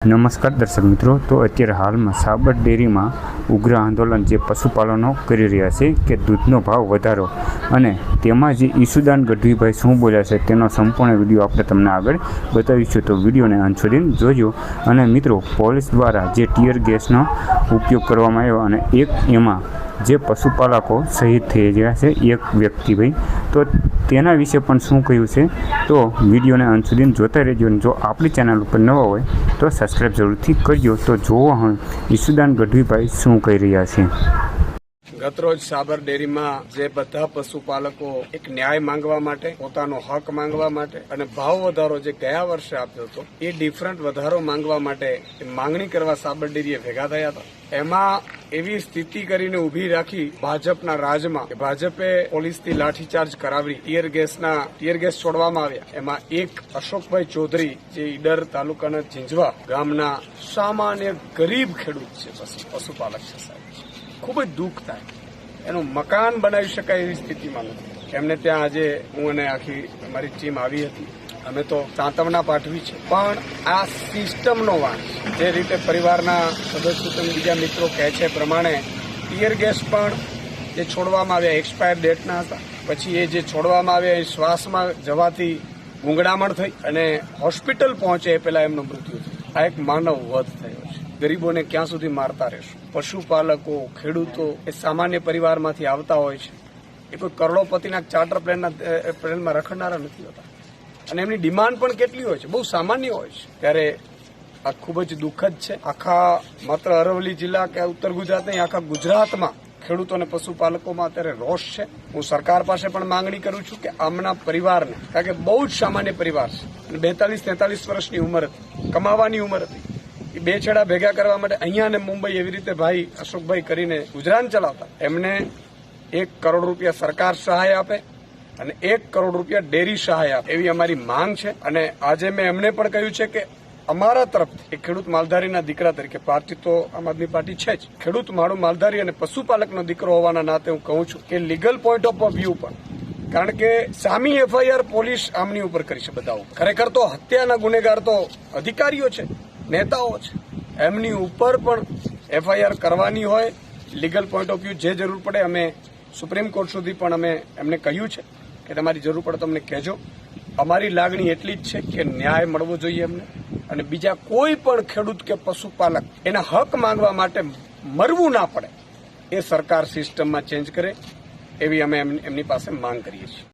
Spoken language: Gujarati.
નમસ્કાર દર્શક મિત્રો, તો અત્યારે હાલમાં સાબર ડેરીમાં ઉગ્ર આંદોલન જે પશુપાલનો કરી રહ્યા છે કે દૂધનો ભાવ વધારો અને તેમાં જે ઈસુદાન ગઢવીભાઈ શું બોલ્યા છે તેનો સંપૂર્ણ વીડિયો આપણે તમને આગળ બતાવીશું. તો વિડીયોને અંત સુધી જોજો અને મિત્રો, પોલીસ દ્વારા જે ટીયર ગેસનો ઉપયોગ કરવામાં આવ્યો અને એક એમાં જે પશુપાલકો શહીદ થઈ ગયા છે, એક વ્યક્તિ ભાઈ. તો તેના વિશે પણ શું કહ્યું છે, તો વિડીયોને અંત સુધી જોતા રહેજો અને જો આપણી ચેનલ ઉપર નવા હોય, તો સબસ્ક્રાઈબ જરૂરથી કરજો. તો જોવો હવે ઈશુદાન ગઢવીભાઈ શું કહી રહ્યા છે. ગતરોજ સાબર ડેરીમાં જે બધા પશુપાલકો એક ન્યાય માંગવા માટે, પોતાનો હક માંગવા માટે અને ભાવ વધારો જે ગયા વર્ષે આપ્યો હતો, એ ડિફરન્ટ વધારો માંગવા માટે માંગણી કરવા સાબર ડેરીએ ભેગા થયા હતા. એમાં એવી સ્થિતિ કરીને ઊભી રાખી ભાજપના રાજમાં ભાજપે પોલીસથી લાઠીચાર્જ કરાવી, ટીયર ગેસના, ટીયર ગેસ છોડવામાં આવ્યા. એમાં એક અશોકભાઈ ચૌધરી, જે ઈડર તાલુકાના ઝીંઝવા ગામના સામાન્ય ગરીબ ખેડૂત છે, પશુ, પશુપાલક છે સાહેબ. ખૂબ જ દુઃખ થાય. એનું મકાન બનાવી શકાય એવી સ્થિતિમાં નથી. એમને ત્યાં આજે હું અને આખી મારી ટીમ આવી હતી. અમે તો સાંતવના પાઠવી છે. પણ આ સિસ્ટમનો વાંક જે રીતે પરિવારના સદસ્યો તમે બીજા મિત્રો કહે છે પ્રમાણે, ટીયર ગેસ પણ જે છોડવામાં આવ્યા, એક્સપાયર ડેટના હતા. પછી એ જે છોડવામાં આવ્યા, એ શ્વાસમાં જવાથી ગુંગળામણ થઈ અને હોસ્પિટલ પહોંચે એ પહેલા એમનું મૃત્યુ થયું. આ એક માનવ વધ થયો. ગરીબોને ક્યાં સુધી મારતા રહેશું? પશુપાલકો, ખેડૂતો એ સામાન્ય પરિવારમાંથી આવતા હોય છે. એ કોઈ કરોડોપતિના ચાર્ટર પ્લેનના પ્લેનમાં રખડનારા નથી હોતા. અને એમની ડિમાન્ડ પણ કેટલી હોય છે? બહુ સામાન્ય હોય છે. ત્યારે આ ખૂબ જ દુઃખદ છે. આખા માત્ર અરવલ્લી જિલ્લા કે ઉત્તર ગુજરાત નહીં, આખા ગુજરાતમાં ખેડૂતો અને પશુપાલકોમાં અત્યારે રોષ છે. હું સરકાર પાસે પણ માંગણી કરું છું કે આમના પરિવારને, કારણ કે બહુ જ સામાન્ય પરિવાર છે. અને બેતાલીસ, તેતાલીસ વર્ષની ઉંમર હતી, કમાવાની ઉંમર હતી. એ બે છેડા ભેગા કરવા માટે અહીંયા ને મુંબઈ એવી રીતે ભાઈ અશોકભાઈ કરીને ગુજરાન ચલાવતા. એમને એક કરોડ રૂપિયા સરકાર સહાય આપે અને એક કરોડ રૂપિયા ડેરી સહાય આપે. એવી અમારી માંગ છે અને આજે મેં એમને પણ કહ્યું છે કે અમારા તરફથી એક ખેડૂત માલધારીના દીકરા તરીકે, પાર્ટી તો આમ આદમી પાર્ટી છે જ. ખેડૂત માળું માલધારી અને પશુપાલકનો દીકરો હોવાના નાતે હું કહું છું કે લીગલ પોઈન્ટ ઓફ વ્યૂ પણ કારણ કે સામી એફઆઈઆર પોલીસ આમની ઉપર કરી છે બધા ખરેખર તો હત્યાના ગુનેગાર તો અધિકારીઓ છે. નેતાઓ છે એમની ઉપર પણ એફઆઈઆર કરવાની હોય લીગલ પોઈન્ટ ઓફ વ્યૂ જે જરૂર પડે અમે સુપ્રીમ કોર્ટ સુધી પણ અમે એમને કહ્યું છે કે તમારી જરૂર પડે તમને કહેજો. અમારી લાગણી એટલી જ છે કે ન્યાય મળવો જોઈએ એમને અને બીજા કોઈ પણ ખેડૂત કે પશુપાલક એના હક માંગવા માટે મરવું ના પડે, એ સરકાર સિસ્ટમમાં ચેન્જ કરે, એવી અમે એમની પાસે માંગ કરીએ છીએ.